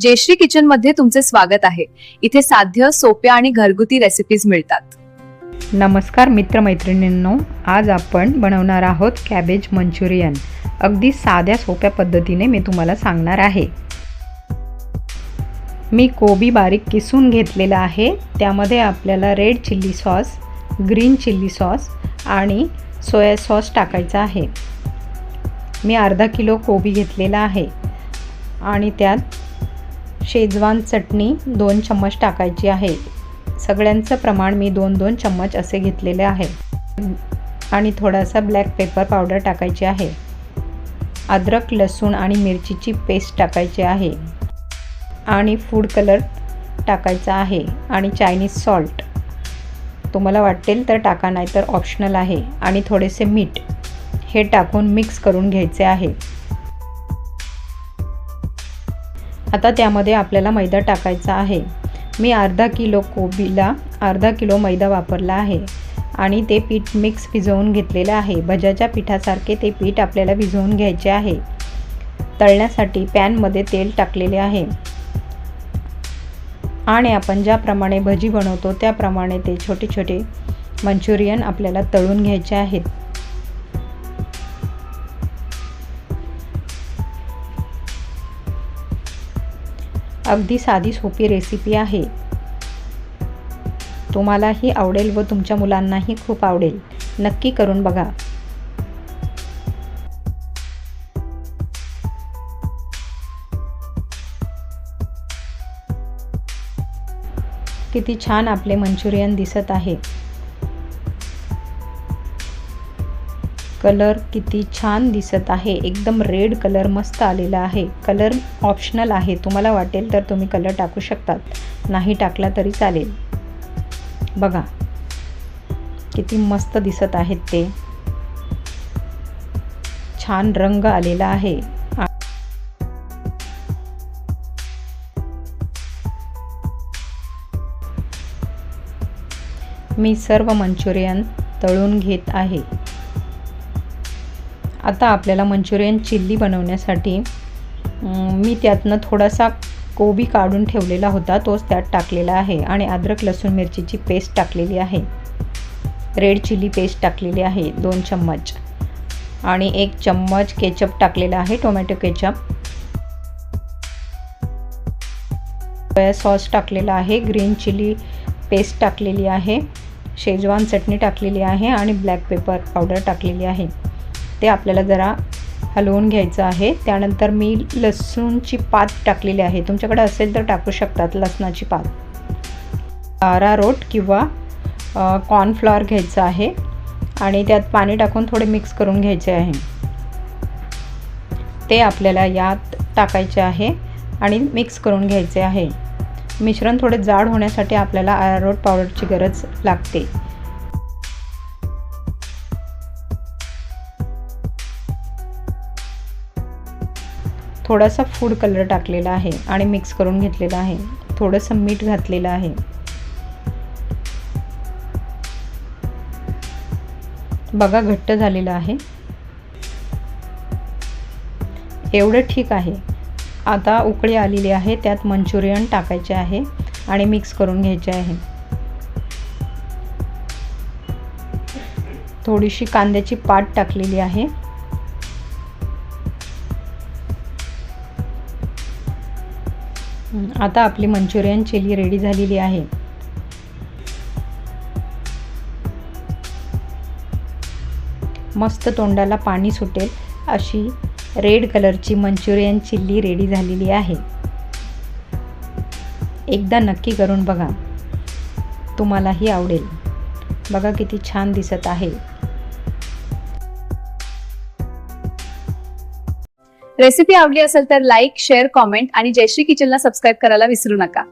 जयश्री किचनमध्ये तुमचे स्वागत आहे. इथे साध्य सोप्या आणि घरगुती रेसिपीज मिळतात. नमस्कार मित्रमैत्रिणींनो आज आपण बनवणार आहोत कॅबेज मंचुरियन. अगदी साध्या सोप्या पद्धतीने मी तुम्हाला सांगणार आहे. मी कोबी बारीक किसून घेतलेला आहे. त्यामध्ये आपल्याला red chilli sauce green chilli sauce आणि सोया सॉस टाकायचा आहे. मी अर्धा किलो कोबी घेतलेला आहे. आणि त्यात शेजवान चटणी दोन चम्मच टाकायची आहे. सगळ्यांचं प्रमाण मी दोन दोन चम्मच असे घेतलेले आहे. आणि थोडासा ब्लॅक पेपर पावडर टाकायची आहे. अद्रक लसूण आणि मिरचीची पेस्ट टाकायची आहे. आणि फूड कलर टाकायचा आहे आणि चायनीज सॉल्ट तुम्हाला वाटेल तर टाका नाही तर ऑप्शनल आहे. आणि थोडेसे मीठ हे टाकून मिक्स करून घ्यायचे आहे. आता त्यामध्ये आपल्याला मैदा टाकायचा आहे. मी अर्धा किलो कोबीला अर्धा किलो मैदा वापरला आहे आणि ते पीठ मिक्स भिजवून घेतलेलं आहे. भज्याच्या पिठासारखे ते पीठ आपल्याला भिजवून घ्यायचे आहे. तळण्यासाठी पॅनमध्ये तेल टाकलेले आहे. आणि आपण ज्याप्रमाणे भजी बनवतो त्याप्रमाणे ते छोटे छोटे मंचुरियन आपल्याला तळून घ्यायचे आहेत. अगदी साधी सोपी रेसिपी आहे. तुम्हालाही आवडेल व तुमच्या मुलांनाही खूप आवडेल. नक्की करून बघा. किती छान आपले मंचुरियन दिसत आहे. कलर किती छान दिसत आहे. एकदम रेड कलर मस्त आलेला आहे. कलर ऑप्शनल आहे. तुम्हाला वाटेल तर तुम्ही कलर टाकू शकतात. नाही टाकला तरी चालेल. बघा. किती मस्त दिसत आहेत ते. छान रंग आलेला आहे. मी सर्व मंचुरियन तळून घेत आहे. आता आपल्याला मंचुरियन चिल्ली बनवण्यासाठी मी त्यातनं थोडासा कोबी काढून ठेवलेला होता तोच त्यात टाकलेला आहे. आणि अद्रक लसूण मिरचीची पेस्ट टाकलेली आहे. रेड चिली पेस्ट टाकलेली आहे दोन चम्मच. आणि एक चम्मच केचप टाकलेला आहे टोमॅटो केचप. सोया सॉस टाकलेला आहे ग्रीन चिली पेस्ट टाकलेली आहे शेजवान चटणी टाकलेली आहे आणि ब्लॅक पेपर पावडर टाकलेली आहे. ते आपल्याला जरा हलवून घ्यायचं आहे. त्यानंतर मी लसूणची पात टाकलेली आहे. तुमच्याकडे असेल तर टाकू शकतात लसणाची पात. रोट किंवा कॉर्नफ्लॉवर घ्यायचं आहे. आणि त्यात पाणी टाकून थोडे मिक्स करून घ्यायचे आहे. ते आपल्याला यात टाकायचे आहे आणि मिक्स करून घ्यायचे आहे. मिश्रण थोडे जाड होण्यासाठी आपल्याला अरारोट पावडरची गरज लागते. थोडासा फूड कलर टाकलेला आहे आणि मिक्स करून घेतलेला आहे. थोडंसं मीठ घातलेलं आहे. बघा घट्ट झालेलं आहे. एवढं ठीक आहे. आता उकळी आलेली आहे त्यात मंचुरियन टाकायचे आहे आणि मिक्स करून घ्यायचे आहे. थोडीशी कांद्याची पाट टाकलेली आहे. आता आपली मंचुरियन चिली रेडी झालेली आहे. मस्त तोंडाला पाणी सुटेल अशी रेड कलरची मंचुरियन चिल्ली रेडी झालेली आहे. एकदा नक्की करून बघा. तुम्हालाही आवडेल. बघा किती छान दिसत आहे. रेसिपी आवडली असेल तर लाईक शेअर कॉमेंट आणि जयश्री किचनला सबस्क्राईब करायला विसरू नका.